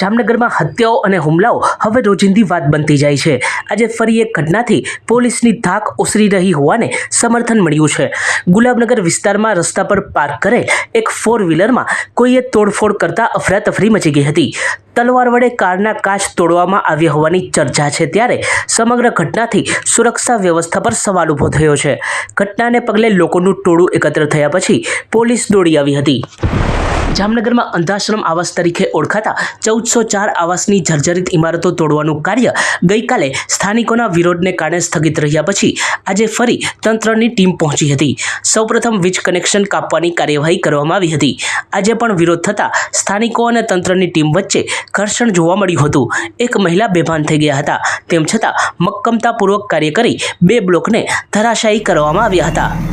જામનગરમાં હત્યાઓ અને હુમલાઓ હવે રોજિંદી વાત બનતી જાય છે. આજે ફરી એક ઘટનાથી પોલીસની ધાક ઓસરી રહી હોવાને સમર્થન મળ્યું છે. ગુલાબનગર વિસ્તારમાં રસ્તા પર પાર્ક કરેલ એક ફોર વ્હીલરમાં કોઈએ તોડફોડ કરતા અફરાતફરી મચી ગઈ હતી. તલવાર વડે કારના કાચ તોડવામાં આવ્યા હોવાની ચર્ચા છે ત્યારે સમગ્ર ઘટનાથી સુરક્ષા વ્યવસ્થા પર સવાલ ઊભો થયો છે. ઘટનાને પગલે લોકોનું ટોળું એકત્ર થયા પછી પોલીસ દોડી આવી હતી. જામનગરમાં અંધાશ્રમ આવાસ તરીકે ઓળખાતા ચૌદસો ચાર આવાસની જર્જરિત ઇમારતો તોડવાનું કાર્ય ગઈકાલે સ્થાનિકોના વિરોધને કારણે સ્થગિત રહ્યા પછી આજે ફરી તંત્રની ટીમ પહોંચી હતી. સૌપ્રથમ વીજ કનેક્શન કાપવાની કાર્યવાહી કરવામાં આવી હતી. આજે પણ વિરોધ થતાં સ્થાનિકો અને તંત્રની ટીમ વચ્ચે ઘર્ષણ જોવા મળ્યું હતું. એક મહિલા બેભાન થઈ ગયા હતા. તેમ છતાં મક્કમતાપૂર્વક કાર્ય કરી બે બ્લોકને ધરાશાયી કરવામાં આવ્યા હતા.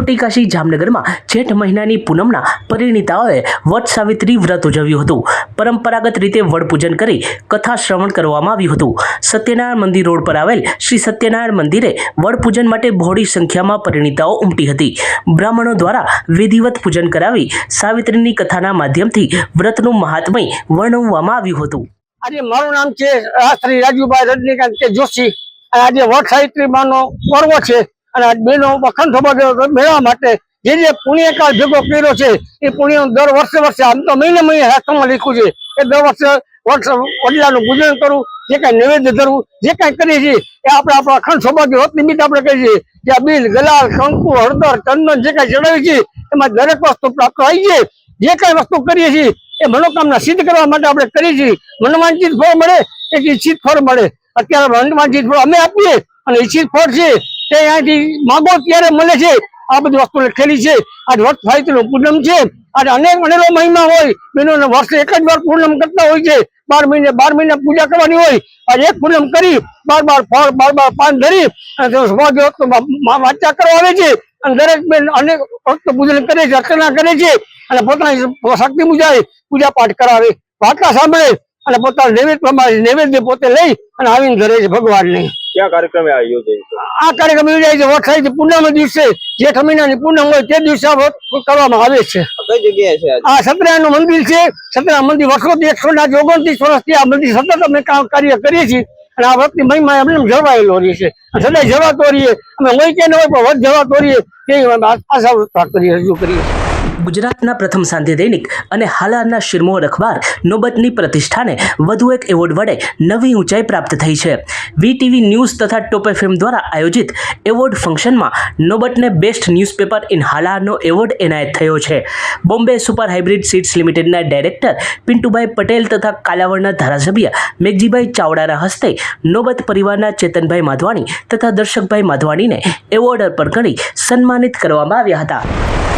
છોટી કાશી જામનગરમાં જેઠ મહિનાની પૂનમના પરિણીતાઓએ વટ સાવિત્રી વ્રત ઉજવ્યું હતું. પરંપરાગત રીતે વડપૂજન કરી કથા શ્રવણ કરવામાં આવ્યું હતું. સત્યનારાયણ મંદિર રોડ પર આવેલ શ્રી સત્યનારાયણ મંદિરે વડપૂજન માટે બહોળી સંખ્યામાં પરિણીતાઓ ઉમટી હતી. બ્રાહ્મણો દ્વારા વિધિવત પૂજન કરાવી સાવિત્રીની કથાના માધ્યમથી વ્રતનું મહાત્મય વર્ણવવામાં આવ્યું હતું. આજે મારું નામ છે શ્રી રાજુભાઈ રજનીકાંત જોશી. આજે વટ સાવિત્રી માનો પર્વ છે. અને આ બેનો અખંડ સૌભાગ્ય મેળવવા માટે જે જે પુણ્યકાળ ભેગો કર્યો છે, એ પુણ્ય દર વર્ષે વર્ષે આમ તો મહિને મહિને શાસ્ત્રમાં લખ્યું છે એ દર વર્ષે વર્ષ વડલાનું પૂજન કરવું જે કાંઈ નૈવેદ્ય ધરવું, જે કાંઈ કરીએ છીએ, એ આપણે આપણો અખંડ સૌભાગ્ય નિમિત્ત આપણે કહીએ છીએ કે આ બિલ ગલાલ કંકુ હળદર, ચંદન જે કાંઈ ચડાવીએ છીએ, એમાં દરેક વસ્તુ પ્રાપ્ત થઈ છે. જે કાંઈ વસ્તુ કરીએ છીએ, એ મનોકામના સિદ્ધ કરવા માટે આપણે કરીએ છીએ. મનોવાંચિત ફળ મળે એક ઈચ્છિત ફળ મળે. અત્યારે મનવાંચિત ફળ અમે આપીએ. અને ઈચ્છિત ફળ છે, તે અહીંયાથી માગો ત્યારે મળે છે. આ બધી વસ્તુ લખેલી છે. આજ વર્ષ સાહિત્યનું પૂનમ છે. આજે અનેક અનેરો મહિમા હોય. બેનોને વર્ષે એક જ વાર પૂનમ કરતા હોય છે. બાર મહિને બાર મહિને પૂજા કરવાની હોય. આજે એક પૂનમ કરી, બાર બાર ફળ, બાર બાર પાન ધરી, અને વાંચા કરવા આવે છે. અને દરેક બેન અનેક પૂજન કરે છે, અર્ચના કરે છે. અને પોતાની શક્તિ મુજાય પૂજા પાઠ કરાવે. વાર્તા સાંભળે. અને પોતાના નૈવેદ્ય પ્રમાણે નૈવેદ્ય પોતે લઈ અને આવીને ધરે છે ભગવાનને. ક્યાં કાર્યક્રમ આ યોજાય છે? આ કાર્યક્રમ યોજાય છે વરસાદી પૂનમ દિવસે જેઠ મહિનાની પૂનમ હોય તે દિવસે કરવામાં આવે છે. આ કઈ જગ્યાએ છે આ સત્યનારાયણ મંદિર છે સત્યનારાયણ મંદિર વર્ષોથી એકસો ના ઓગણત્રીસ વર્ષથી આ મંદિર સતત અમે કાર્ય કરીએ છીએ અને આ વ્રતની મહિમા એમને જળવાયેલો રહી છે. સદાય જવાતો રહીએ. અમે હોય કે ન હોય પણ વધ જવાતો રહીએ તે આશા કરીએ રજૂ કરીએ છીએ. ગુજરાતના પ્રથમ સાંધ્ય દૈનિક અને હાલારના શિરમોર અખબાર નોબતની પ્રતિષ્ઠાને વધુ એક એવોર્ડ વડે નવી ઊંચાઈ પ્રાપ્ત થઈ છે. વીટીવી ન્યૂઝ તથા ટોપ એફએમ દ્વારા આયોજિત એવોર્ડ ફંક્શનમાં નોબતને બેસ્ટ ન્યૂઝપેપર ઇન હાલારનો એવોર્ડ એનાયત થયો છે. બોમ્બે સુપર હાઇબ્રિડ સીડ્સ લિમિટેડના ડાયરેક્ટર પિન્ટુભાઈ પટેલ તથા કાલાવડના ધારાસભ્ય મેઘજીભાઈ ચાવડાના હસ્તે નોબત પરિવારના ચેતનભાઈ માધવાણી તથા દર્શકભાઈ માધવાણીને એવોર્ડ અર્પણ કરી સન્માનિત કરવામાં આવ્યા હતા.